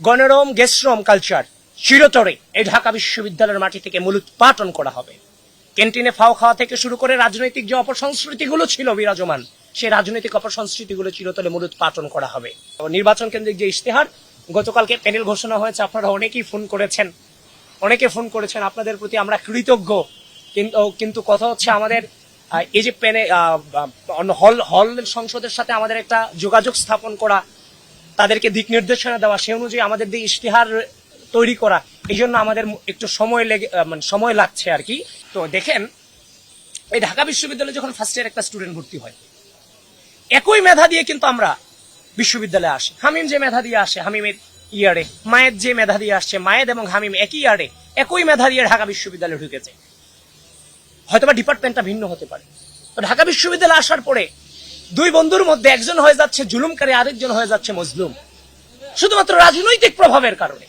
গণরম গেশ্রম culture চিরতরে এই ঢাকা বিশ্ববিদ্যালয়ের মাটি থেকে মূলোৎপাটন করা হবে। ক্যান্টিনে ফাও খাওয়া থেকে শুরু করে রাজনৈতিক যে অপসংস্কৃতিগুলো ছিল বিরাজমান, সেই রাজনৈতিক অপসংস্কৃতিগুলো চিরতরে মূলোৎপাটন করা হবে। নির্বাচন কেন্দ্রিক যে ইশতেহার, গতকালকে প্যানেল ঘোষণা হয়েছে, আপনারা অনেকেই ফোন করেছেন। অনেকে ফোন করেছেন, আপনাদের প্রতি আমরা কৃতজ্ঞ। কিন্তু কিন্তু কথা হচ্ছে আমাদের এই যে প্যানে হল হল সংসদের সাথে আমাদের একটা যোগাযোগ স্থাপন করা তাদেরকে দিক নির্দেশনা দেওয়া সে অনুযায়ী আমাদের দিয়ে ইশতেহার তৈরি করা, এই জন্য আমাদের একটু সময় লেগে মানে সময় লাগছে আর কি। তো দেখেন, এই ঢাকা বিশ্ববিদ্যালয়ে যখন ফার্স্ট ইয়ার একটা স্টুডেন্ট ভর্তি হয়, একই মেধা দিয়ে কিন্তু আমরা বিশ্ববিদ্যালয়ে আসি। হামিম যে মেধা দিয়ে আসে, হামিমের ইয়ারে, মায়ের যে মেধা দিয়ে আসছে মায়েদ এবং হামিম একই ইয়ারে, একই মেধা দিয়ে ঢাকা বিশ্ববিদ্যালয়ে ঢুকেছে। হয়তোবা ডিপার্টমেন্টটা ভিন্ন হতে পারে। তো ঢাকা বিশ্ববিদ্যালয়ে আসার পরে দুই বন্ধুর মধ্যে একজন হয়ে যাচ্ছে জুলুমকারী, আরেকজন হয়ে যাচ্ছে মজলুম। শুধুমাত্র রাজনৈতিক প্রভাবের কারণে।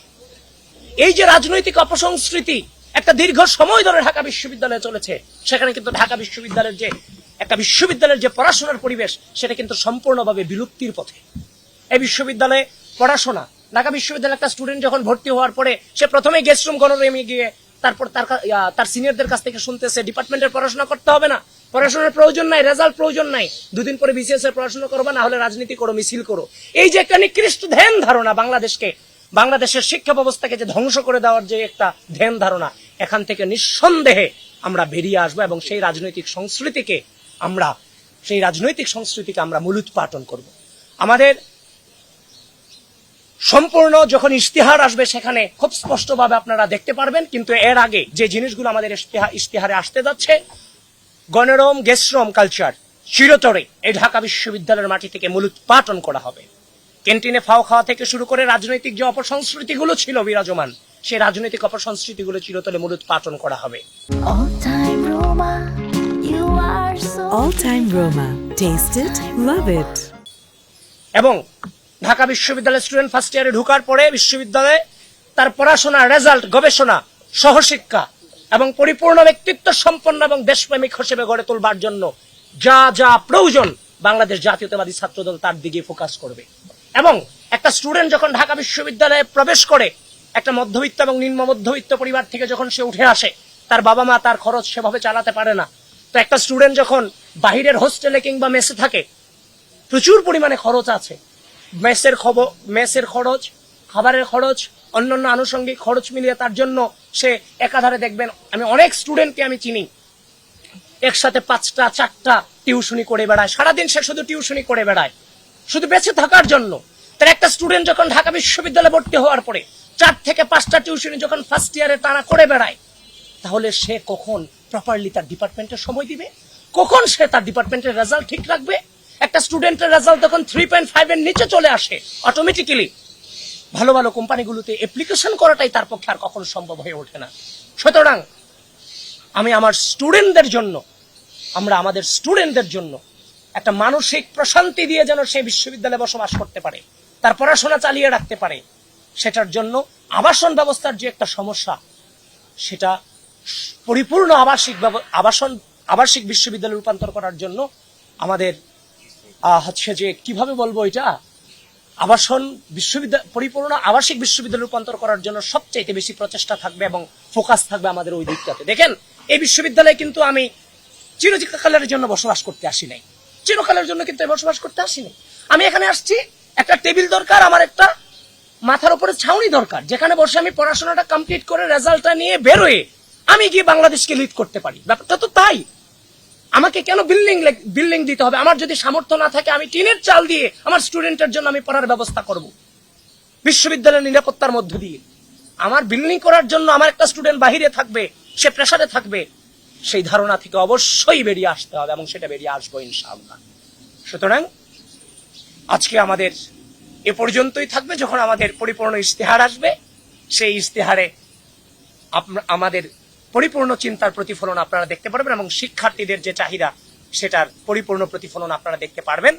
এই যে রাজনৈতিক অপসংস্কৃতি একটা দীর্ঘ সময় ধরে ঢাকা বিশ্ববিদ্যালয়ে চলেছে, সেখানে কিন্তু ঢাকা বিশ্ববিদ্যালয়ের যে একটা বিশ্ববিদ্যালয়ের যে পড়াশোনার পরিবেশ, সেটা কিন্তু সম্পূর্ণভাবে বিলুপ্তির পথে। এই বিশ্ববিদ্যালয়ে পড়াশোনা, ঢাকা বিশ্ববিদ্যালয়ের একটা স্টুডেন্ট যখন ভর্তি হওয়ার পরে, সে প্রথমে গেস্ট রুম গণরুমে গিয়ে তারপর তার তার সিনিয়রদের কাছ থেকে শুনতেছে ডিপার্টমেন্টের পড়াশোনা করতে হবে না। পড়াশোনার প্রয়োজন নাই রেজাল্ট প্রয়োজন নাই। দুদিন পরে বিসিএস এর পড়াশোনা করবে, না হলে রাজনীতি করো, মিছিল করো। এই যে একটা নিকৃষ্ট ধ্যান ধারণা বাংলাদেশকে, বাংলাদেশের শিক্ষা ব্যবস্থাকে যে ধ্বংস করে দেওয়ার যে একটা ধ্যান ধারণা, এখান থেকে নিঃসন্দেহে আমরা বেরিয়ে আসব এবং সেই রাজনৈতিক সংস্কৃতিকে আমরা, সেই রাজনৈতিক সংস্কৃতিকে আমরা মূলোৎপাটন করব। আমাদের সম্পূর্ণ যখন ইশতেহার আসবে সেখানে খুব স্পষ্টভাবে আপনারা দেখতে পারবেন, কিন্তু এর আগে যে জিনিসগুলো আমাদের ইশতেহা- ইশতেহারে আসতে যাচ্ছে গণরম গেশ্রম কালচার চিরতরে এই ঢাকা বিশ্ববিদ্যালয়ের মাটি থেকে মূলোৎপাটন করা হবে ক্যান্টিনে ফাও খাওয়া থেকে শুরু করে রাজনৈতিক যে অপসংস্কৃতিগুলো ছিল বিরাজমান সেই রাজনৈতিক অপসংস্কৃতিগুলো চিরতরে মূলোৎপাটন করা হবে All time Roma, you are so All time Roma. Taste it, love it. এবং ঢাকা বিশ্ববিদ্যালয়ের স্টুডেন্ট ফার্স্ট ইয়ারে ঢোকার পরে বিশ্ববিদ্যালয়ে তার পড়াশোনা রেজাল্ট গবেষণা সহশিক্ষা এবং পরিপূর্ণ ব্যক্তিত্ব সম্পন্ন এবং দেশপ্রেমিক হিসেবে গড়ে তোলবার জন্য যা যা প্রয়োজন বাংলাদেশ জাতীয়তাবাদী ছাত্রদল তার দিকে ফোকাস করবে। এবং একটা স্টুডেন্ট যখন ঢাকা বিশ্ববিদ্যালয়ে প্রবেশ করে, একটা মধ্যবিত্ত এবং নিম্ন মধ্যবিত্ত পরিবার থেকে যখন সে উঠে আসে, তার বাবা মা তার খরচ সেভাবে চালাতে পারে না। তো একটা স্টুডেন্ট যখন বাহিরের হোস্টেলে কিংবা মেসে থাকে, প্রচুর পরিমাণে খরচ আছে। মেসের খবর মেসের খরচ, খাবারের খরচ অন্যান্য আনুষঙ্গিক খরচ মিলিয়ে তার জন্য সে একাধারে দেখবেন, আমি অনেক স্টুডেন্টকে আমি চিনি। একসাথে পাঁচটা, চারটা টিউশনি করে বেড়ায়। সারাদিন সে শুধু টিউশনি করে বেড়ায়। শুধু বেঁচে থাকার জন্য। তার একটা স্টুডেন্ট যখন ঢাকা বিশ্ববিদ্যালয়ে ভর্তি হওয়ার পরে চার থেকে পাঁচটা টিউশনি যখন ফার্স্ট ইয়ারে টানা করে বেড়ায়, তাহলে সে কখন প্রপারলি তার ডিপার্টমেন্টে সময় দিবে? কখন সে তার ডিপার্টমেন্টের রেজাল্ট ঠিক রাখবে? একটা স্টুডেন্টের রেজাল্ট তখন থ্রি পয়েন্ট ফাইভের নিচে চলে আসে অটোমেটিক্যালি ভালো ভালো কোম্পানিগুলোতে অ্যাপ্লিকেশন করাটাই তার পক্ষে আর কখনো সম্ভব হয়ে ওঠে না। সুতরাং আমি আমার স্টুডেন্টদের জন্য, আমরা আমাদের স্টুডেন্টদের জন্য একটা মানসিক প্রশান্তি দিয়ে যেন সে বিশ্ববিদ্যালয়ে বসবাস করতে পারে, তার পড়াশোনা চালিয়ে রাখতে পারে, সেটার জন্য আবাসন ব্যবস্থার যে একটা সমস্যা, সেটা পরিপূর্ণ আবাসিক আবাসন, আবাসিক বিশ্ববিদ্যালয়ে রূপান্তর করার জন্য আমাদের হচ্ছে যে, কীভাবে বলব এটা? আবাসন বিশ্ববিদ্যালয় পরিপূর্ণ আবাসিক বিশ্ববিদ্যালয় রূপান্তর করার জন্য সবচাইতে বেশি প্রচেষ্টা থাকবে এবং ফোকাস থাকবে আমাদের ওই দিকটাতে। দেখেন, এই বিশ্ববিদ্যালয়ে কিন্তু আমি চিরচিকালের জন্য বসবাস করতে আসি নাই। চিরকালের জন্য কিন্তু বসবাস করতে আসিনি আমি এখানে আসছি, একটা টেবিল দরকার, আমার একটা মাথার উপরে ছাউনি দরকার, যেখানে বসে আমি পড়াশোনাটা কমপ্লিট করে রেজাল্টটা নিয়ে বেরোয় আমি গিয়ে বাংলাদেশকে লিড করতে পারি। ব্যাপারটা তো তাই। আমাকে কেন বিল্ডিং বিল্ডিং দিতে হবে? আমার যদি সামর্থ্য না থাকে, আমি টিনের চাল দিয়ে আমার স্টুডেন্টের জন্য আমি পড়ার ব্যবস্থা করব। বিশ্ববিদ্যালয়ের নিরাপত্তার মধ্য দিয়ে। আমার বিল্ডিং করার জন্য আমার একটা স্টুডেন্ট বাহিরে থাকবে, সে প্রেসারে থাকবে, সেই ধারণা থেকে অবশ্যই বেরিয়ে আসতে হবে এবং সেটা বেরিয়ে আসব ইনশাআল্লাহ। সুতরাং আজকে আমাদের এ পর্যন্তই থাকবে, যখন আমাদের পরিপূর্ণ ইশতেহার আসবে, সেই ইশতেহারে আমাদের পরিপূর্ণ চিন্তার প্রতিফলন আপনারা দেখতে পারবেন এবং শিক্ষার্থীদের যে চাহিদা, সেটার পরিপূর্ণ প্রতিফলন আপনারা দেখতে পারবেন।